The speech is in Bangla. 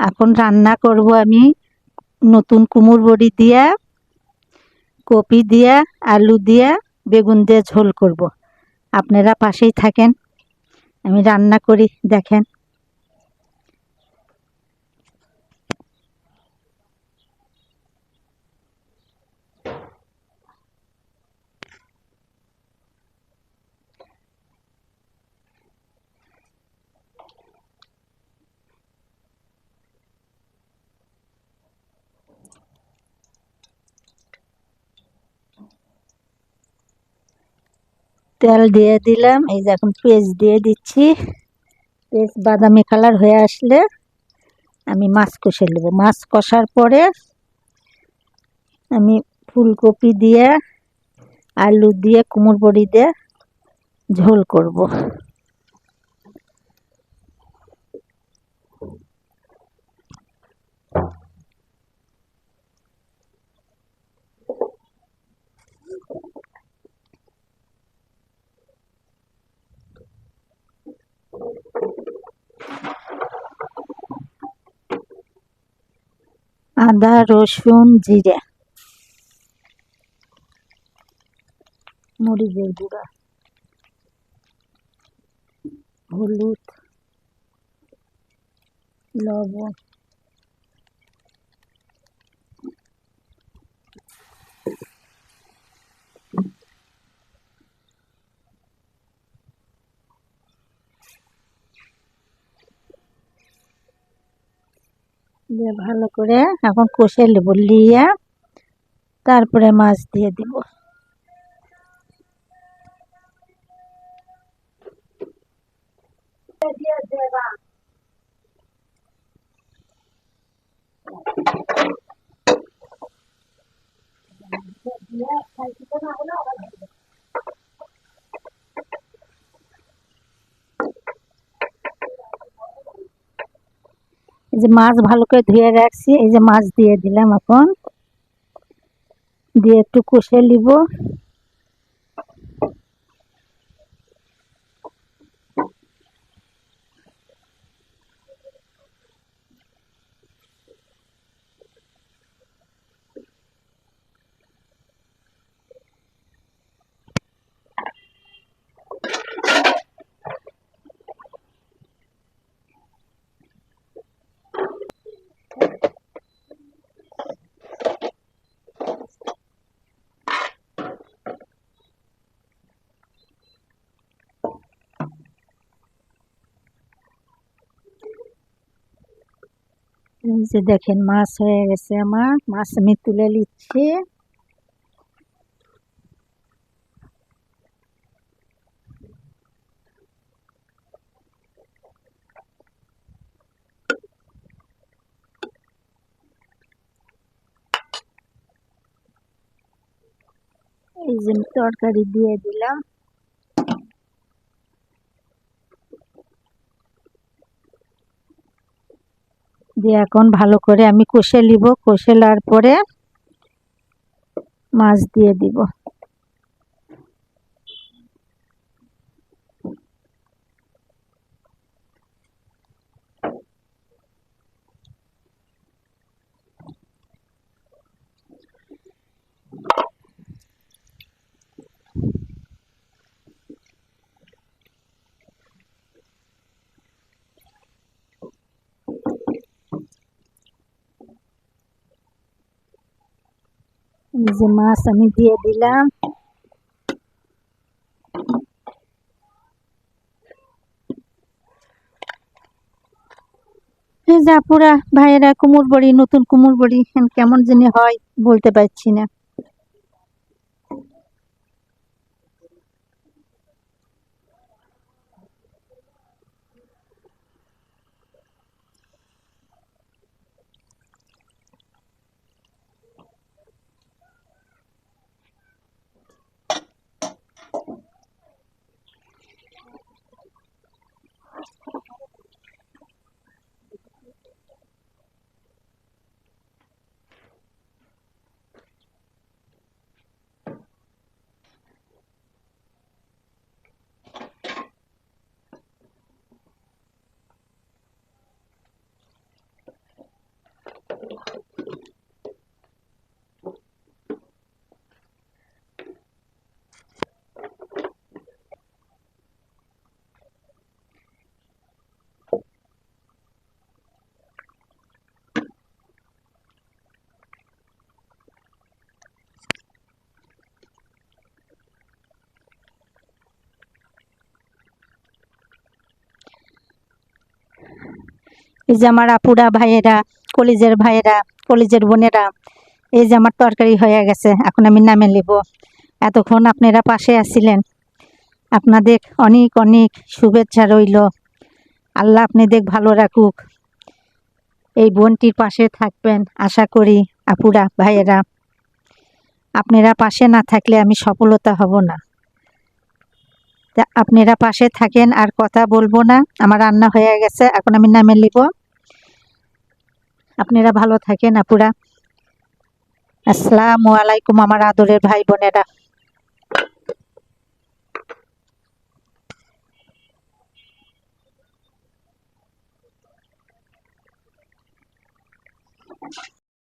এখন রান্না করব আমি নতুন কুমড় বড়ি দিয়া, কপি দিয়া, আলু দিয়া, বেগুন দিয়ে ঝোল করব। আপনারা পাশেই থাকেন। আমি রান্না করি, দেখেন। তেল দিয়ে দিলাম। এই যে এখন পেঁয়াজ দিয়ে দিচ্ছি। পেঁয়াজ বাদামি কালার হয়ে আসলে আমি মাছ কষে নেব। মাছ কষার পরে আমি ফুলকপি দিয়ে, আলু দিয়ে কুমড় বড়ি দিয়ে ঝোল করব। আদা রসুন জিরে। মরিচের গুঁড়া। হলুদ। লবণ। দিয়ে ভালো করে এখন কষে নেব লিয়ে তারপরে মাছ দিয়ে দিব। এই যে মাছ ভালো করে ধুয়ে রাখছি, এই যে মাছ দিয়ে দিলাম এখন। দিয়ে একটু কষে নিব। এই যে দেখেন মাছ হয়ে গেছে আমার, মাছ আমি তুলে নিচ্ছি। এই যে তরকারি দিয়ে দিলাম। দিয়ে এখন ভালো করে আমি কষে নিব। কষে নেওয়ার পরে মাছ দিয়ে দিব। যে মাছ আমি দিয়ে দিলাম। যে আপুরা, ভাইয়েরা, কুমুর বড়ি, নতুন কুমুর বড়ি, কেমন জানি হয়, বলতে পারছি না। এই যে আমার আপুরা ভাইয়েরা, কলিজের ভাইয়েরা, কলিজের বোনেরা, এই যে আমার তরকারি হয়ে গেছে, এখন আমি নামে নেব। এতক্ষণ আপনারা পাশে আছিলেন। আপনাদের অনেক অনেক শুভেচ্ছা রইল। আল্লাহ আপনাদের ভালো রাখুক। এই বোনটির পাশে থাকবেন, আশা করি, আপুরা, ভাইয়েরা। আপনারা পাশে না থাকলে আমি সফলতা হব না। আপনারা পাশে থাকেন, আর কথা বলব না। আমার রান্না হয়ে গেছে, এখন আমি নামে নিব। আপনারা ভালো থাকেন, আপুরা। আসসালামু আলাইকুম আমার আদরের ভাই বোনেরা